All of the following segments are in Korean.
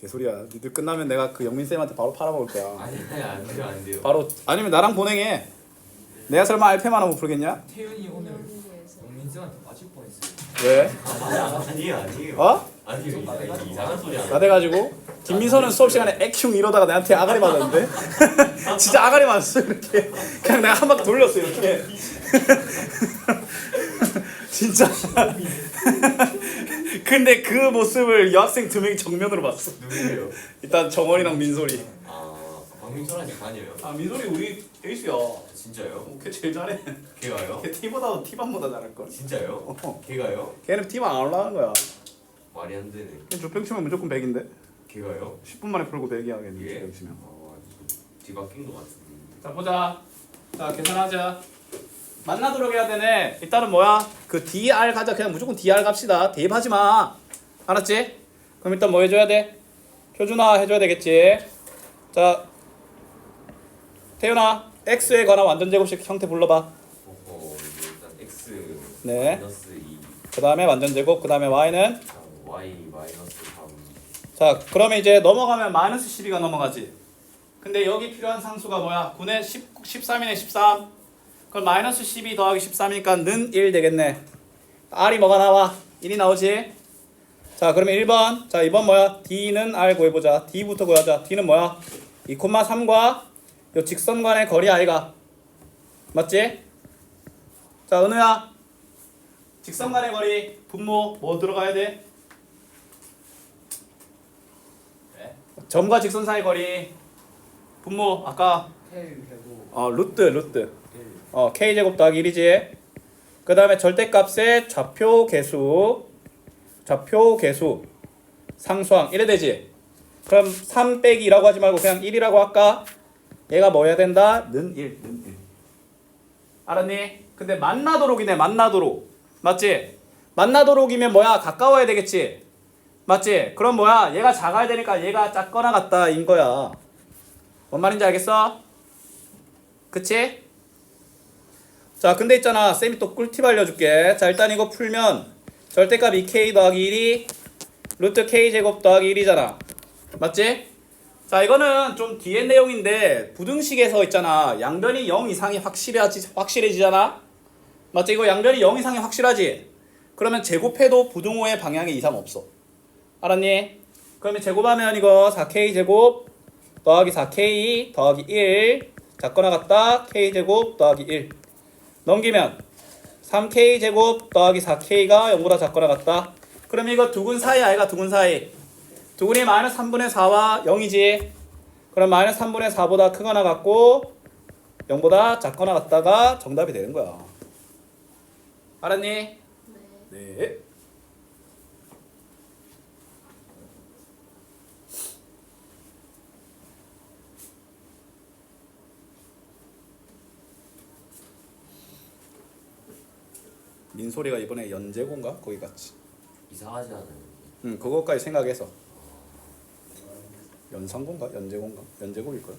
개소리야. 니들 끝나면 내가 그 영민 쌤한테 바로 팔아먹을 거야. 아니 아니 안 돼요 안 돼요. 바로 아니면 나랑 보냉해. 내가 설마 알페만 하면 풀겠냐? 태윤이 오늘 문제에서 영민 쌤한테 맞을 뻔했어요. 왜? 아니에요 아니에요. 어? 아니요 이- 이상한 소리 안. 나대가지고 김민서는 수업 시간에 액흉 이러다가 내한테 아가리 맞았는데 진짜 아가리 맞았어 이렇게 그냥 내가 한 바퀴 돌렸어 이렇게 진짜 근데 그 모습을 여학생 두 명이 정면으로 봤어 누구예요? 일단 정원이랑 민솔이 아 박민철 씨 반이에요. 아 민솔이 우리 에이스야 진짜요? 걔 제일 잘해 걔가요? 걔 T보다도 T반보다 잘할 걸 진짜요? 어. 걔가요? 걔는 T만 안 올라가는 거야 말이 안 되네. 걔 조평 치면 무조건 100인데 걔가요? 10분 만에 풀고 100이 하겠네 예? 조평 치면 아 뒤바뀐 것 같은데. 자 보자. 자 계산하자. 만나도록 해야 되네. 일단은 뭐야? 그 DR 가자. 그냥 무조건 DR 갑시다. 대입하지 마. 알았지? 그럼 일단 뭐 해줘야 돼? 표준화 해줘야 되겠지. 자 태윤아 x에 관한 완전 제곱식 형태 불러봐. 이게 일단 x 네. 마이너스 2 그 다음에 완전 제곱. 그 다음에 y는 y 마이너스 3 자 그러면 이제 넘어가면 마이너스 12가 넘어가지. 근데 여기 필요한 상수가 뭐야? 9에 10, 13이네 13. 그럼 마이너스 12 더하기 13이니까 는 1 되겠네. R이 뭐가 나와? 1이 나오지? 자 그러면 1번. 자 2번 뭐야? D는 R 구해보자. D부터 구하자. D는 뭐야? 2,3과 요 직선 간의 거리 아이가. 맞지? 자 은우야. 직선 간의 거리 분모 뭐 들어가야 돼? 점과 직선 사이 거리 분모 아까 어 루트 루트 어 k 제곱 더하기 1이지 그 다음에 절대값의 좌표 개수 좌표 개수 상수항 이래 되지. 그럼 3 빼기 2라고 하지 말고 그냥 1이라고 할까? 얘가 뭐 해야 된다? 는 1, 는 1. 알았니? 근데 만나도록이네 만나도록. 맞지? 만나도록이면 뭐야? 가까워야 되겠지. 맞지? 그럼 뭐야? 얘가 작아야 되니까 얘가 작거나 같다 인 거야. 뭔 말인지 알겠어? 그치? 자 근데 있잖아 쌤이 또 꿀팁 알려줄게 자 일단 이거 풀면 절대값 2k 더하기 1이 루트 k 제곱 더하기 1이잖아 맞지? 자 이거는 좀 뒤에 내용인데 부등식에서 있잖아 양변이 0 이상이 확실하지, 확실해지잖아 맞지? 이거 양변이 0 이상이 확실하지? 그러면 제곱해도 부등호의 방향에 이상 없어 알았니? 그러면 제곱하면 이거 4k 제곱 더하기 4k 더하기 1 작거나 같다 k 제곱 더하기 1 넘기면 3k 제곱 더하기 4k가 0보다 작거나 같다. 그럼 이거 두근 사이 아이가 두근 사이? 두근이 마이너스 3분의 4와 0이지. 그럼 마이너스 3분의 4보다 크거나 같고 0보다 작거나 같다가 정답이 되는 거야. 알았니? 네. 민소리가 이번에 연재고인가 거기 갔지. 이상하지 않아요? 응 그거까지 생각해서 연상고인가 연재고인가 연재고일 거야.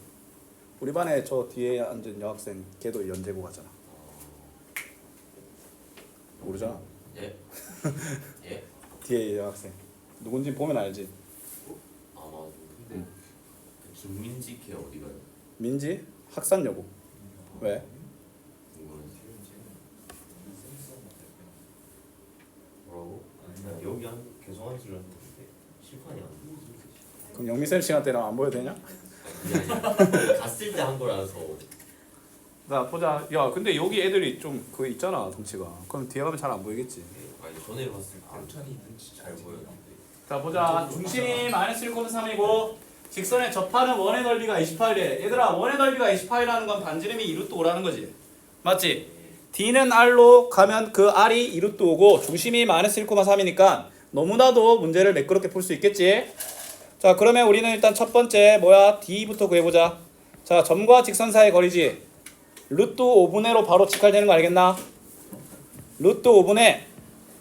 우리 반에 저 뒤에 앉은 여학생 걔도 연재고 가잖아. 모르잖아. 예? 예? 뒤에 여학생 누군지 보면 알지. 아마 근데 그 김민지 걔 어디 가요? 민지 학산 여고. 왜? 이거는 여기 한 계속 하는 줄 알았는데 실판이 안 돼. 그럼 영미쌤 시간 때랑 안 보여도 되냐? 갔을 때 한 거라서 자 보자. 야 근데 여기 애들이 좀 그거 있잖아 덩치가. 그럼 뒤에 가면 잘 안 보이겠지. 아니 전에 봤을 때 암천이 눈치 잘 보였는데 자 보자. 중심이 마이너스 1,3이고 직선의 접하는 원의 넓이가 28이래. 얘들아 원의 넓이가 28이라는 건 반지름이 2루트 5라는 거지. 맞지? D는 R로 가면 그 R이 2루트 5고 중심이 마이너스 1,3이니까 너무나도 문제를 매끄럽게 풀 수 있겠지. 자 그러면 우리는 일단 첫 번째 뭐야 D부터 구해보자. 자 점과 직선 사이의 거리지. 루트 5분의로 바로 직할되는 거 알겠나? 루트 5분의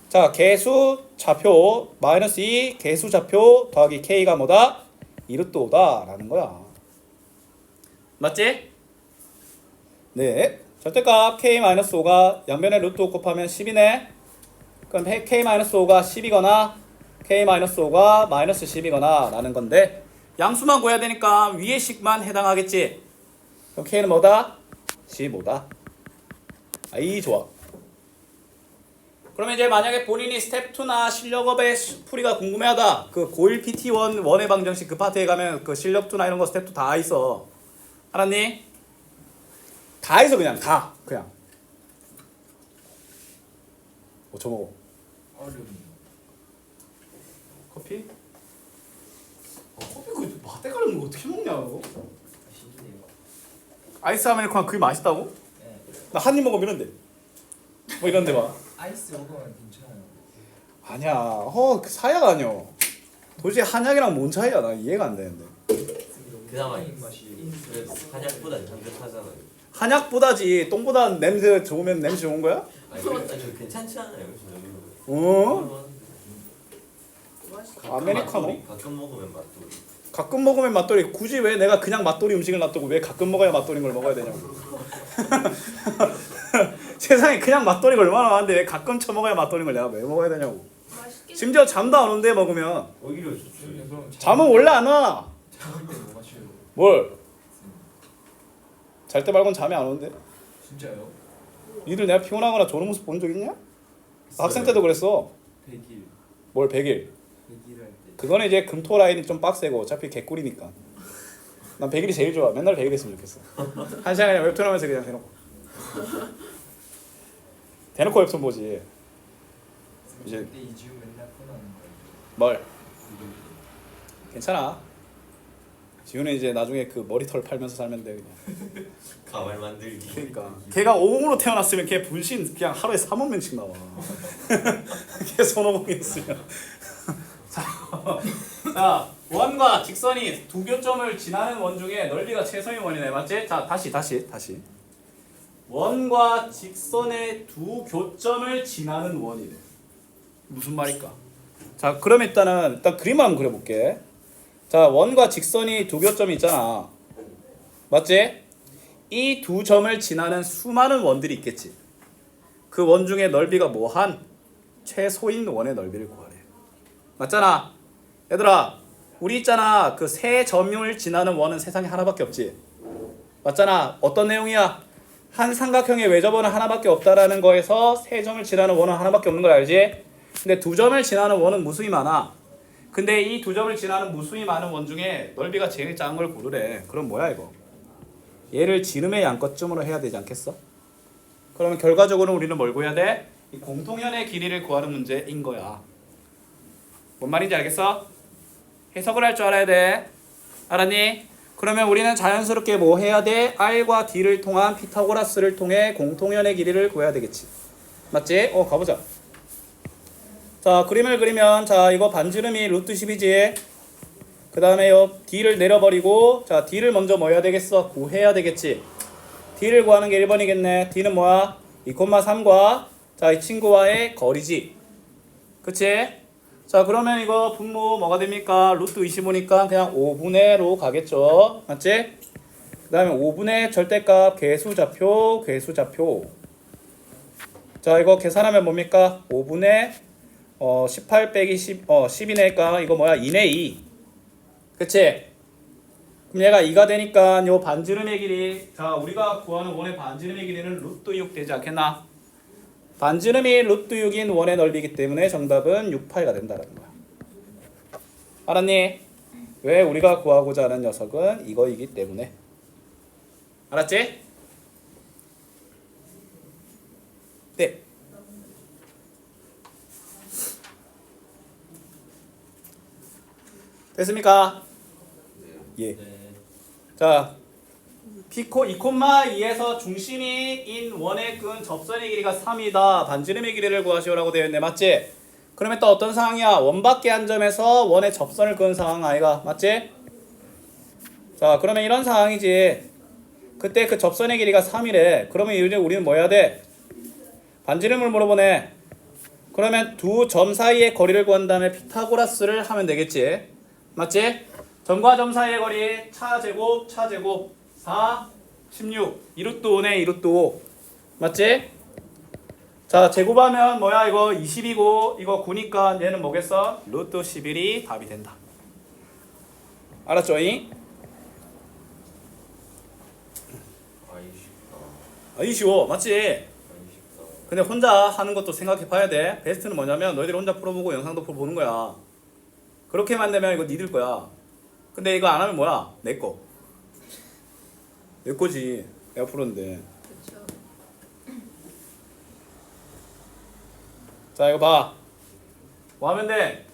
자 개수 좌표 마이너스 2 개수 좌표 더하기 k가 뭐다? 2루트 5다 라는 거야 맞지? 네 절대값 k 마이너스 5가 양변에 루트 5 곱하면 10이네 그럼 k 마이너스 5가 10이거나 k-5가 마이너스 10이거나 라는 건데 양수만 구해야 되니까 위의 식만 해당하겠지. 그럼 k는 뭐다? 15다. 아이 좋아. 그러면 이제 만약에 본인이 스텝 2나 실력업의 풀이가 궁금해하다. 그 고1 PT1 원의 방정식 그 파트에 가면 그 실력 2나 이런 거 스텝 2 다 있어. 알았니? 다 있어 그냥 다 그냥. 뭐 저먹어. 얼음. 커피? 어, 커피 그 맛대 가는 거 어떻게 먹냐고? 신기해요. 아이스 아메리카노 그게 맛있다고? 네. 나 한 입 먹으면 이런데. 뭐 이런데 봐. 아이스 먹으면 괜찮아요. 아니야. 어, 그 사야가 아니여. 도대체 한약이랑 뭔 차이야? 나 이해가 안 되는데. 그나마 이 맛이. 그래도 한약보다 향긋하잖아요. 한약보다지 똥보다 냄새 좋으면 냄새 좋은 거야? 아니, 그- 괜찮지 않아요? 어? 가끔 아메리카노? 맛돌이, 가끔 먹으면 맛돌이. 가끔 먹으면 맛돌이 굳이 왜 내가 그냥 맛돌이 음식을 놔두고 왜 가끔 먹어야 맛돌인 걸 먹어야 되냐고. 세상에 그냥 맛돌이가 얼마나 많은데 왜 가끔 처먹어야 맛돌인 걸 내가 왜 먹어야 되냐고. 맛있겠네. 심지어 잠도 안 오는데 먹으면 오히려 좋죠. 그럼 잠은 원래 안 와. 잠을 때뭐 마셔요? 뭘? 잘 때 말곤 잠이 안 오는데. 진짜요? 니들 내가 피곤하거나 조는 모습 본 적 있냐? 학생 때도 그랬어. 100일. 뭘 100일. 100일 할 때. 그거는 이제 금토 라인이 좀 빡세고 어차피 개꿀이니까. 난 100일이 제일 좋아. 맨날 100일 했으면 좋겠어. 한 시간 그냥 웹툰 하면서 그냥 대놓고. 대놓고 웹툰 보지. 이제- 이주 맨날 폰하는 거예요. 뭘? 괜찮아. 지우는 이제 나중에 그 머리털 팔면서 살면 돼 그냥. 가발 만들기. 그러니까 걔가 오공으로 태어났으면 걔 분신 그냥 하루에 3원 명씩 나와. 걔 손오공이었으면. 자, 자 원과 직선이 두 교점을 지나는 원 중에 넓이가 최소인 원이네 맞지? 자 다시 다시 다시. 원과 직선의 두 교점을 지나는 원이래. 무슨 말일까? 자 그럼 일단은 일단 그림 한번 그려볼게. 자 원과 직선이 두 교점이 있잖아. 맞지? 이 두 점을 지나는 수많은 원들이 있겠지. 그 원 중에 넓이가 뭐한 최소인 원의 넓이를 구하래. 맞잖아. 얘들아, 우리 있잖아. 그 세 점을 지나는 원은 세상에 하나밖에 없지. 맞잖아. 어떤 내용이야? 한 삼각형의 외접원은 하나밖에 없다라는 거에서 세 점을 지나는 원은 하나밖에 없는 걸 알지? 근데 두 점을 지나는 원은 무수히 많아. 근데 이 두 점을 지나는 무수히 많은 원 중에 넓이가 제일 작은 걸 고르래. 그럼 뭐야 이거? 얘를 지름의 양껏쯤으로 해야 되지 않겠어? 그러면 결과적으로 우리는 뭘 구해야 돼? 이 공통연의 길이를 구하는 문제인 거야. 뭔 말인지 알겠어? 해석을 할 줄 알아야 돼. 알았니? 그러면 우리는 자연스럽게 뭐 해야 돼? R과 D를 통한 피타고라스를 통해 공통연의 길이를 구해야 되겠지. 맞지? 어 가보자. 자 그림을 그리면 자 이거 반지름이 루트 10이지. 그 다음에 요 D를 내려버리고 자 D를 먼저 뭐 해야 되겠어? 구해야 되겠지. D를 구하는 게 1번이겠네. D는 뭐야? 2,3과 자 이 친구와의 거리지. 그치? 자 그러면 이거 분모 뭐가 됩니까? 루트 25니까 그냥 5분의 로 가겠죠. 맞지? 그 다음에 5분의 절대값 개수좌표 개수좌표 자 이거 계산하면 뭡니까? 5분의 어, 18 빼기 10, 어, 10이니까 이거 뭐야? 2네 2 그치? 그럼 얘가 2가 되니까 요 반지름의 길이 자 우리가 구하는 원의 반지름의 길이는 루트 6 되지 않겠나? 반지름이 루트 6인 원의 넓이기 때문에 정답은 68가 된다는 거야. 알았니? 왜 우리가 구하고자 하는 녀석은 이거이기 때문에. 알았지? 네. 됐습니까? 예. 네. 자, 피코 2,2에서 중심이 인 원의 끈 접선의 길이가 3이다. 반지름의 길이를 구하시오라고 되어 있네. 맞지? 그러면 또 어떤 상황이야? 원 밖에 한 점에서 원의 접선을 그은 상황 아이가? 맞지? 자, 그러면 이런 상황이지. 그때 그 접선의 길이가 3이래. 그러면 이제 우리는 뭐 해야 돼? 반지름을 물어보네. 그러면 두 점 사이의 거리를 구한 다음에 피타고라스를 하면 되겠지. 맞지? 점과 점 사이의 거리 차 제곱 차 제곱 4 16 2루트 5네 2루트 5 맞지? 자 제곱하면 뭐야 이거 20이고 이거 9니까 얘는 뭐겠어? 루트 11이 답이 된다. 알았죠 잉? 아이 쉽다. 아이 쉬워 맞지? 아이 쉽다. 근데 혼자 하는 것도 생각해 봐야 돼. 베스트는 뭐냐면 너희들이 혼자 풀어보고 영상도 풀어보는 거야. 그렇게만 되면 이거 니들 거야. 근데 이거 안 하면 뭐야? 내 거. 내 거지. 내가 풀었는데. 그쵸. 자 이거 봐. 뭐 하면 돼?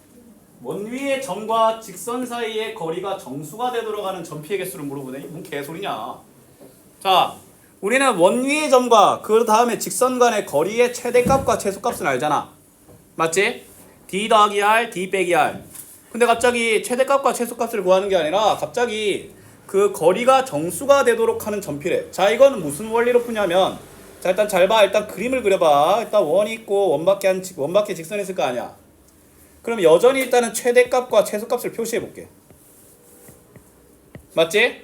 원 위의 점과 직선 사이의 거리가 정수가 되도록 하는 점피의 개수를 물어보네. 뭔 개소리냐? 자, 우리는 원 위의 점과 그 다음에 직선 간의 거리의 최대값과 최소값은 알잖아. 맞지? d 더하기 r, d 빼기 r. 근데 갑자기 최대값과 최소값을 구하는 게 아니라 갑자기 그 거리가 정수가 되도록 하는 점피래. 자, 이거는 무슨 원리로 푸냐면 자, 일단 잘 봐. 일단 그림을 그려봐. 일단 원이 있고 원밖에 한 직- 원밖에 직선이 있을 거 아니야. 그럼 여전히 일단은 최대값과 최소값을 표시해 볼게. 맞지?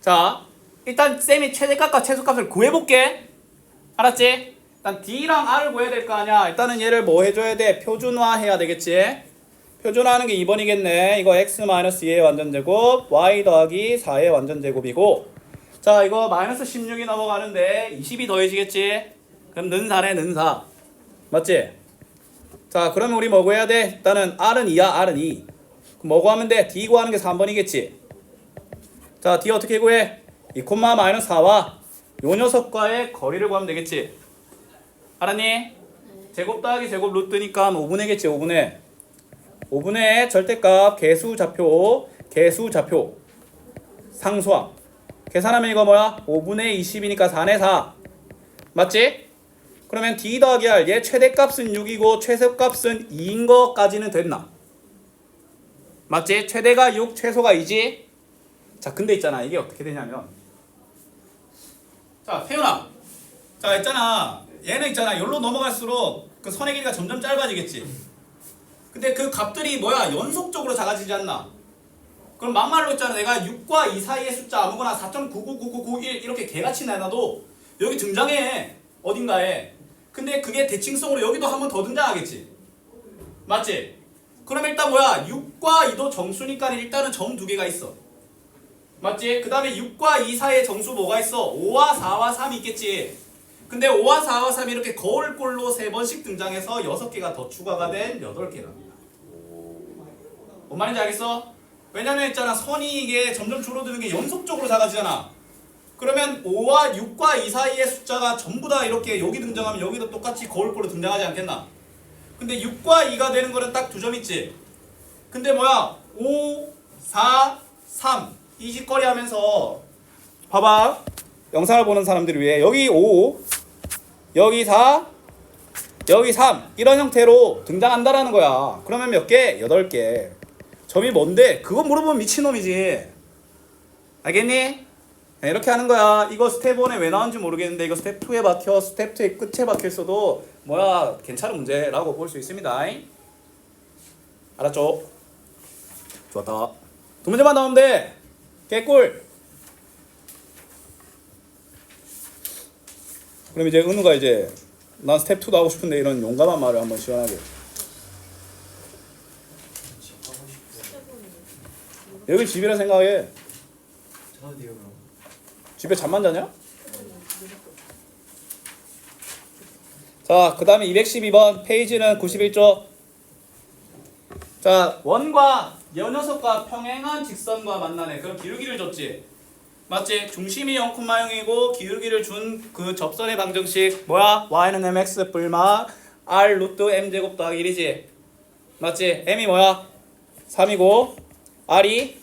자, 일단 쌤이 최대값과 최소값을 구해 볼게. 알았지? 일단 D랑 R을 구해야 될 거 아니야. 일단은 얘를 뭐 해줘야 돼? 표준화 해야 되겠지? 표준화하는 게 2번이겠네. 이거 x-2의 완전제곱, y 더하기 4의 완전제곱이고 자 이거 마이너스 16이 넘어가는데 20이 더해지겠지? 그럼 는 4네 는 4. 맞지? 자 그러면 우리 뭐 구해야 돼? 일단은 R은 2야 R은 2. 그럼 뭐 구하면 돼? D 구하는 게 3번이겠지? 자 D 어떻게 구해? 2 콤마 마이너스 4와 요 녀석과의 거리를 구하면 되겠지? 알았니? 제곱 더하기 제곱 루트니까 5분의겠지 5분의 5분의 절대값 개수 좌표 개수 좌표 상수함 계산하면 이거 뭐야? 5분의 20이니까 4네 4 맞지? 그러면 D 더하기 R 얘 최대값은 6이고 최소값은 2인 거까지는 됐나? 맞지? 최대가 6 최소가 2지? 자 근데 있잖아 이게 어떻게 되냐면 자 태연아 자 있잖아 얘는 있잖아 여기로 넘어갈수록 그 선의 길이가 점점 짧아지겠지 근데 그 값들이 뭐야? 연속적으로 작아지지 않나? 그럼 막말로 했잖아. 내가 6과 2 사이의 숫자 아무거나 4.9999991 이렇게 개같이 내놔도 여기 등장해. 어딘가에. 근데 그게 대칭성으로 여기도 한 번 더 등장하겠지. 맞지? 그럼 일단 뭐야? 6과 2도 정수니까 일단은 점 두 개가 있어. 맞지? 그 다음에 6과 2 사이의 정수 뭐가 있어? 5와 4와 3이 있겠지 근데 5와 4와 3이 이렇게 거울꼴로 세 번씩 등장해서 6개가 더 추가가 된 8개 랍니다. 뭔 말인지 알겠어? 왜냐면 있잖아 선이 이게 점점 줄어드는 게 연속적으로 작아지잖아. 그러면 5와 6과 2 사이의 숫자가 전부 다 이렇게 여기 등장하면 여기도 똑같이 거울꼴로 등장하지 않겠나? 근데 6과 2가 되는 거는 딱 두 점 있지. 근데 뭐야? 5, 4, 3 이 짓거리 하면서 봐봐. 영상을 보는 사람들을 위해 여기 5 여기 4 여기 3 이런 형태로 등장한다라는 거야. 그러면 몇 개? 8개. 점이 뭔데? 그거 물어보면 미친놈이지. 알겠니? 네, 이렇게 하는 거야. 이거 스텝 1에 왜 나온지 모르겠는데 이거 스텝 2에 박혀 스텝 2의 끝에 박혀 있어도 뭐야 괜찮은 문제라고 볼 수 있습니다. 알았죠? 좋았다. 두 문제만 나오면 돼. 개꿀 그럼 이제 은우가 이제 난 스텝 2도 하고 싶은데 이런 용감한 말을 한번 시원하게 여기 집이라 생각해. 집에 잠만 자냐? 자, 그 다음에 212번 페이지는 91쪽. 자, 원과 여 녀석과 평행한 직선과 만나네. 그럼 기울기를 줬지. 맞지? 중심이 0,0이고 기울기를 준 그 접선의 방정식 뭐야? y는 mx 뿔마 r 루트 m 제곱 더하기 1이지. 맞지? m이 뭐야? 3이고 r이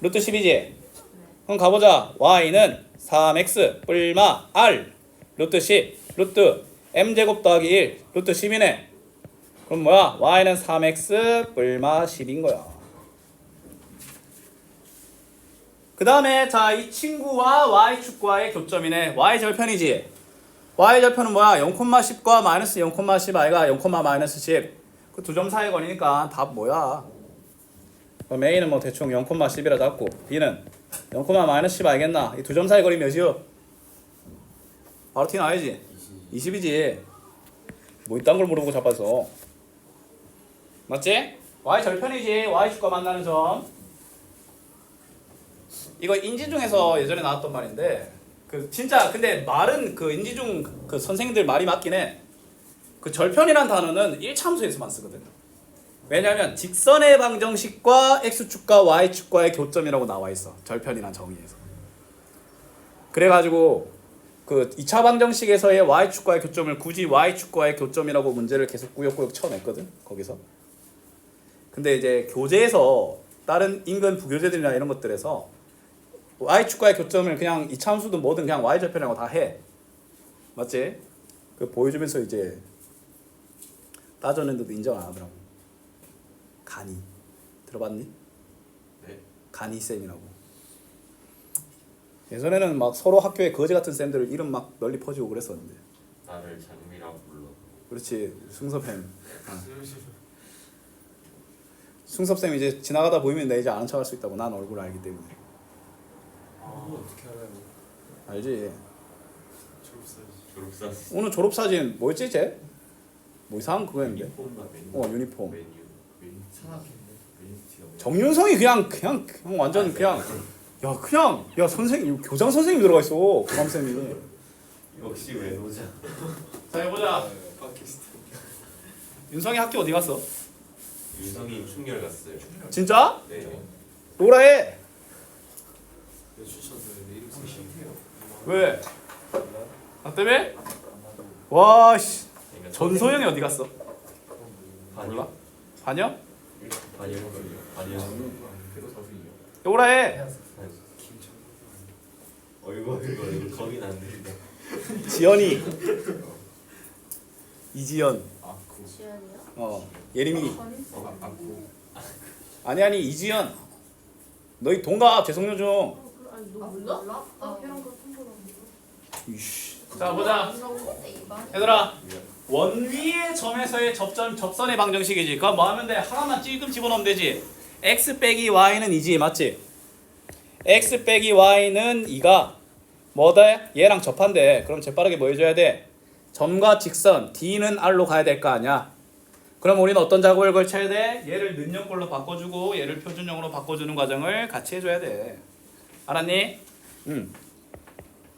루트 10이지. 그럼 가보자. y는 3x 뿔마 r 루트 10 루트 m 제곱 더하기 1 루트 10이네. 그럼 뭐야? y는 3x 뿔마 10인 거야. 그 다음에 자 이 친구와 y 축과의 교점이네. y 절편이지. y 절편은 뭐야? 0,10과 마이너스 0,10 i가 0, 마이너스 10. 그 두 점 사이 거리니까 답 뭐야? 그럼 a는 뭐 대충 0,10이라 잡고 b는 0, 마이너스 10 알겠나? 이 두 점 사이 거리 몇이요? 바로 티 나야지. 20이지. 뭐 이딴 걸 물어보고 자빠져. 맞지? y 절편이지. y 축과 만나는 점. 이거 인지중에서 예전에 나왔던 말인데 그 진짜 근데 말은 그 인지중 그 선생님들 말이 맞긴 해. 그 절편이란 단어는 1참수에서만 쓰거든. 왜냐면 직선의 방정식과 x축과 y축과의 교점이라고 나와 있어. 절편이란 정의에서. 그래가지고 그 2차 방정식에서의 y축과의 교점을 굳이 y축과의 교점이라고 문제를 계속 꾸역꾸역 쳐냈거든. 거기서. 근데 이제 교재에서 다른 인근 부교재들이나 이런 것들에서 y축과의 교점을 그냥 이차함수든 뭐든 그냥 y절편이라고 다 해. 맞지? 그 보여주면서 이제 따져낸데도 인정 안 하더라고. 간이 들어봤니? 네. 간이 쌤이라고. 예전에는 막 서로 학교에 거지 같은 쌤들 이름 막 널리 퍼지고 그랬었는데. 나를 장미라 불러. 그렇지 승섭햄. 어. 승섭 쌤 이제 지나가다 보이면 내 이제 아는 척할 수 있다고 난 얼굴 알기 때문에. 아 어떻게 알아요? 알지? 졸업사진. 졸업사진. 오늘 졸업 사진 뭐였지 쟤? 뭐 이상한 그거였는데. 유니폼과 메뉴. 어 유니폼. 메뉴. 메뉴. 산악했네. 메뉴티가 뭐야? 정윤성이 그냥 그냥 그냥 완전 그냥 야 그냥 야 선생님 교장 선생님 들어가 있어 교감 쌤이. 역시 외노자. 자 해보자. 팟캐스트. 윤성이 학교 어디 갔어? 유성이 충렬 갔어요. 진짜? 네. 로라해. 내 추천을 이름 쓰기 싫대요. 왜? 나 때문에? 와 씨. 전소영이 어디 갔어? 몰라? 반영? 어이구 어이구 겁이 났는데. 지연이. 이지연. 지연이요? 어 예림이. 어 아쿠. 아니 아니 이지연. 너희 동갑 재성여 중. 아니 너 몰라? 몰라? 나 걔랑 같은 거랑 몰라. 이씨. 자 보자. 얘들아 원위의 점에서의 접점 접선의 방정식이지. 그럼 뭐 하면 돼? 하나만 찔끔 집어넣으면 되지. x 빼기 y는 2지 맞지? x 빼기 y는 2가 뭐다? 얘랑 접한대. 그럼 재빠르게 뭐 해줘야 돼? 점과 직선 d는 r로 가야 될 거 아니야. 그럼 우리는 어떤 작업을 걸쳐야 돼? 얘를 는형꼴로 바꿔주고 얘를 표준형으로 바꿔주는 과정을 같이 해줘야 돼. 알았니? 응.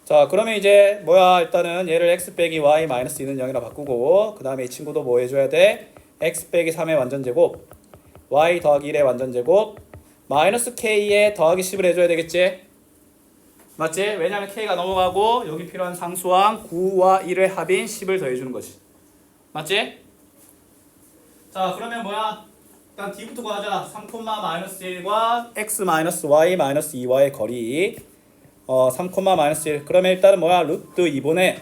자 그러면 이제 뭐야 일단은 얘를 x 빼기 y 마이너스 2는 0이라 바꾸고 그 다음에 이 친구도 뭐 해줘야 돼? x 빼기 3의 완전제곱 y 더하기 1의 완전제곱 마이너스 k에 더하기 10을 해줘야 되겠지? 맞지? 왜냐면 k가 넘어가고 여기 필요한 상수항 9와 1의 합인 10을 더해주는 거지 맞지? 자 그러면 뭐야? 일단 d부터 구하자 3, 마이너스 1과 x 마이너스 y 마이너스 2와의 거리 어, 3, 마이너스 1. 그러면 일단은 뭐야? 루트 2분의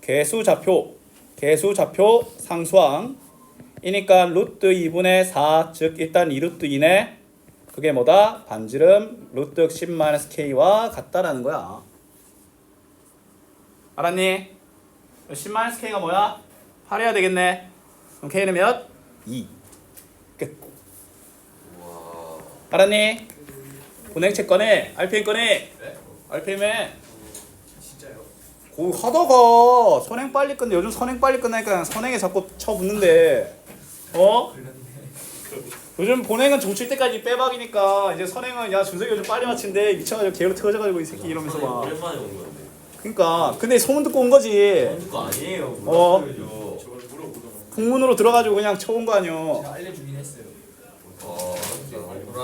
개수 좌표, 개수 좌표 상수항. 이니까 루트 2분의 4, 즉 일단 2루트 2네. 그게 뭐다? 반지름 루트 10 마이너스 k와 같다라는 거야. 알았니? 10 마이너스 k가 뭐야? 8해야 되겠네. 그럼 k는 몇? 2. 끝. 와. 알았니? 분행책 꺼내. RPM 꺼내. 네? RPM에 진짜요? 고 하다가 선행 빨리 끝내 요즘 선행 빨리 끝나니까 선행에 자꾸 쳐붙는데 어. 요즘 본행은 종칠 때까지 빼박이니까 이제 선행은 야 준석이 요즘 빨리 마친대 미쳐가지고 게으로 터져가지고 이 새끼 이러면서 막 오랜만에 온 건데. 그러니까 근데 소문 듣고 온 거지 한거 아니에요. 어. 몰랐어요. 저번에 물어보더만. 풍문으로 들어가지고 그냥 쳐온 거 아니여 제가 알려주긴 했어요. 어. 진짜 몰랐.